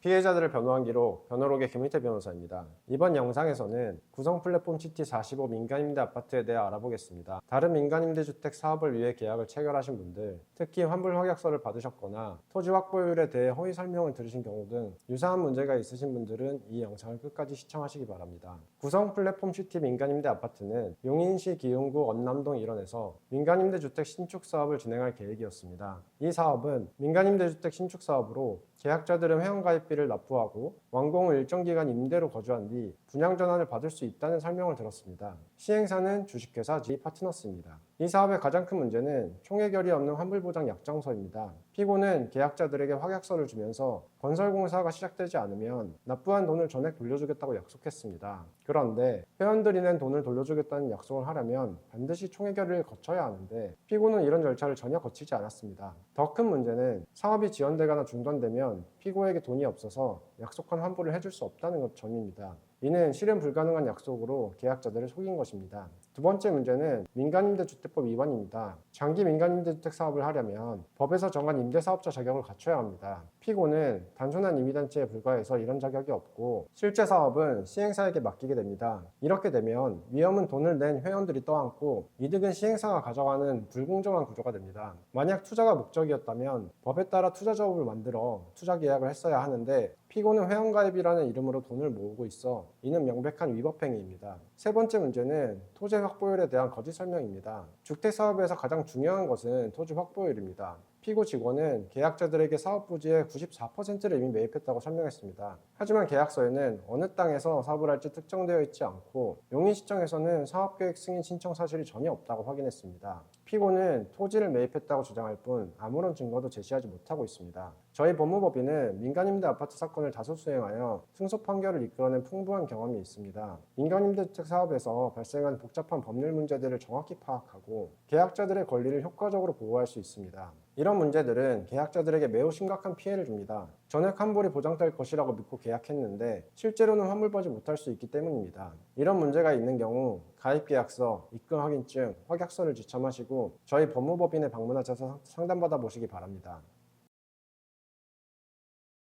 피해자들을 변호한 기록 변호록의 김희태 변호사입니다. 이번 영상에서는 구성 플랫폼 CT45 민간임대 아파트에 대해 알아보겠습니다. 다른 민간임대 주택 사업을 위해 계약을 체결하신 분들, 특히 환불 확약서를 받으셨거나 토지 확보율에 대해 허위 설명을 들으신 경우 등 유사한 문제가 있으신 분들은 이 영상을 끝까지 시청하시기 바랍니다. 구성 플랫폼 CT 민간임대 아파트는 용인시 기흥구 언남동 일원에서 민간임대 주택 신축 사업을 진행할 계획이었습니다. 이 사업은 민간임대 주택 신축 사업으로 계약자들은 회원가입 비를 납부하고 완공 후 일정 기간 임대로 거주한 뒤 분양 전환을 받을 수 있다는 설명을 들었습니다. 시행사는 주식회사 G 파트너스입니다. 이 사업의 가장 큰 문제는 총회결이 없는 환불보장 약정서입니다. 피고는 계약자들에게 확약서를 주면서 건설공사가 시작되지 않으면 납부한 돈을 전액 돌려주겠다고 약속했습니다. 그런데 회원들이 낸 돈을 돌려주겠다는 약속을 하려면 반드시 총회결을 거쳐야 하는데 피고는 이런 절차를 전혀 거치지 않았습니다. 더 큰 문제는 사업이 지연되거나 중단되면 피고에게 돈이 없 어서 약속한 환불을 해줄 수 없다는 것 점입니다. 이는 실현 불가능한 약속으로 계약자들을 속인 것입니다. 두 번째 문제는 민간임대주택법 위반입니다. 장기 민간임대주택 사업을 하려면 법에서 정한 임대사업자 자격을 갖춰야 합니다. 피고는 단순한 임의단체에 불과해서 이런 자격이 없고 실제 사업은 시행사에게 맡기게 됩니다. 이렇게 되면 위험은 돈을 낸 회원들이 떠안고 이득은 시행사가 가져가는 불공정한 구조가 됩니다. 만약 투자가 목적이었다면 법에 따라 투자자업을 만들어 투자 계약을 했어야 하는데 피고는 회원가입이라는 이름으로 돈을 모으고 있어 이는 명백한 위법행위입니다. 세 번째 문제는 토지 확보율에 대한 거짓 설명입니다. 주택 사업에서 가장 중요한 것은 토지 확보율입니다. 피고 직원은 계약자들에게 사업 부지의 94%를 이미 매입했다고 설명했습니다. 하지만 계약서에는 어느 땅에서 사업을 할지 특정되어 있지 않고 용인시청에서는 사업계획 승인 신청 사실이 전혀 없다고 확인했습니다. 피고는 토지를 매입했다고 주장할 뿐 아무런 증거도 제시하지 못하고 있습니다. 저희 법무법인은 민간임대 아파트 사건을 다수 수행하여 승소 판결을 이끌어낸 풍부한 경험이 있습니다. 민간임대주택 사업에서 발생한 복잡한 법률 문제들을 정확히 파악하고 계약자들의 권리를 효과적으로 보호할 수 있습니다. 이런 문제들은 계약자들에게 매우 심각한 피해를 줍니다. 전액 환불이 보장될 것이라고 믿고 계약했는데 실제로는 환불받지 못할 수 있기 때문입니다. 이런 문제가 있는 경우 가입계약서, 입금 확인증, 확약서를 지참하시고 저희 법무법인에 방문하셔서 상담받아 보시기 바랍니다.